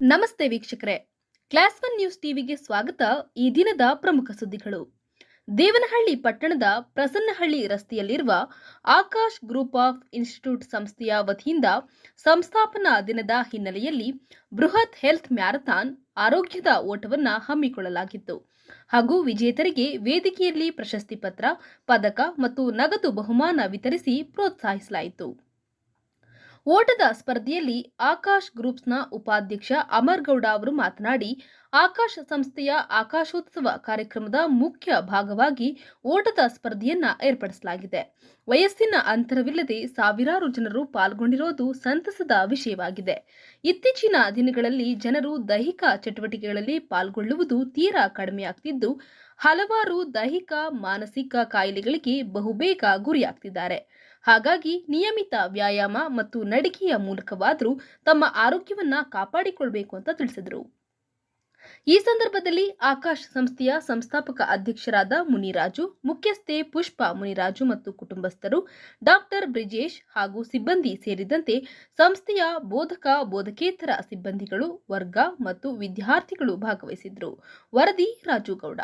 ನಮಸ್ತೆ ವೀಕ್ಷಕರೇ. Class one news ಟಿವಿಗೆ ಸ್ವಾಗತ. ಈ ದಿನದ ಪ್ರಮುಖ ಸುದ್ದಿಗಳು. ದೇವನಹಳ್ಳಿ ಪಟ್ಟಣದ ಪ್ರಸನ್ನಹಳ್ಳಿ ರಸ್ತೆಯಲ್ಲಿರುವ ಆಕಾಶ್ ಗ್ರೂಪ್ ಆಫ್ ಇನ್ಸ್ಟಿಟ್ಯೂಟ್ ಸಂಸ್ಥೆಯ ವತಿಯಿಂದ ಸಂಸ್ಥಾಪನಾ ದಿನದ ಹಿನ್ನೆಲೆಯಲ್ಲಿ ಬೃಹತ್ ಹೆಲ್ತ್ ಮ್ಯಾರಥಾನ್ ಆರೋಗ್ಯದ ಓಟವನ್ನು ಹಮ್ಮಿಕೊಳ್ಳಲಾಗಿತ್ತು. ಹಾಗೂ ವಿಜೇತರಿಗೆ ವೇದಿಕೆಯಲ್ಲಿ ಪ್ರಶಸ್ತಿ ಪತ್ರ, ಪದಕ ಮತ್ತು ನಗದು ಬಹುಮಾನ ವಿತರಿಸಿ ಪ್ರೋತ್ಸಾಹಿಸಲಾಯಿತು. ಓಟದ ಸ್ಪರ್ಧೆಯಲ್ಲಿ ಆಕಾಶ್ ಗ್ರೂಪ್ಸ್ನ ಉಪಾಧ್ಯಕ್ಷ ಅಮರ್ ಗೌಡ ಅವರು ಮಾತನಾಡಿ, ಆಕಾಶ ಸಂಸ್ಥೆಯ ಆಕಾಶೋತ್ಸವ ಕಾರ್ಯಕ್ರಮದ ಮುಖ್ಯ ಭಾಗವಾಗಿ ಓಟದ ಸ್ಪರ್ಧೆಯನ್ನ ಏರ್ಪಡಿಸಲಾಗಿದೆ. ವಯಸ್ಸಿನ ಅಂತರವಿಲ್ಲದೆ ಸಾವಿರಾರು ಜನರು ಪಾಲ್ಗೊಂಡಿರೋದು ಸಂತಸದ ವಿಷಯವಾಗಿದೆ. ಇತ್ತೀಚಿನ ದಿನಗಳಲ್ಲಿ ಜನರು ದೈಹಿಕ ಚಟುವಟಿಕೆಗಳಲ್ಲಿ ಪಾಲ್ಗೊಳ್ಳುವುದು ತೀರಾ ಕಡಿಮೆಯಾಗ್ತಿದ್ದು ಹಲವಾರು ದೈಹಿಕ, ಮಾನಸಿಕ ಕಾಯಿಲೆಗಳಿಗೆ ಬಹುಬೇಗ ಗುರಿಯಾಗ್ತಿದ್ದಾರೆ. ಹಾಗಾಗಿ ನಿಯಮಿತ ವ್ಯಾಯಾಮ ಮತ್ತು ನಡಿಗೆಯ ಮೂಲಕವಾದರೂ ತಮ್ಮ ಆರೋಗ್ಯವನ್ನು ಕಾಪಾಡಿಕೊಳ್ಬೇಕು ಅಂತ ತಿಳಿಸಿದರು. ಈ ಸಂದರ್ಭದಲ್ಲಿ ಆಕಾಶ್ ಸಂಸ್ಥೆಯ ಸಂಸ್ಥಾಪಕ ಅಧ್ಯಕ್ಷರಾದ ಮುನಿರಾಜು, ಮುಖ್ಯಸ್ಥೆ ಪುಷ್ಪ ಮುನಿರಾಜು ಮತ್ತು ಕುಟುಂಬಸ್ಥರು, ಡಾಕ್ಟರ್ ಬ್ರಿಜೇಶ್ ಹಾಗೂ ಸಿಬ್ಬಂದಿ ಸೇರಿದಂತೆ ಸಂಸ್ಥೆಯ ಬೋಧಕ, ಬೋಧಕೇತರ ಸಿಬ್ಬಂದಿಗಳು, ವರ್ಗ ಮತ್ತು ವಿದ್ಯಾರ್ಥಿಗಳು ಭಾಗವಹಿಸಿದ್ರು ವರದಿ ರಾಜು ಗೌಡ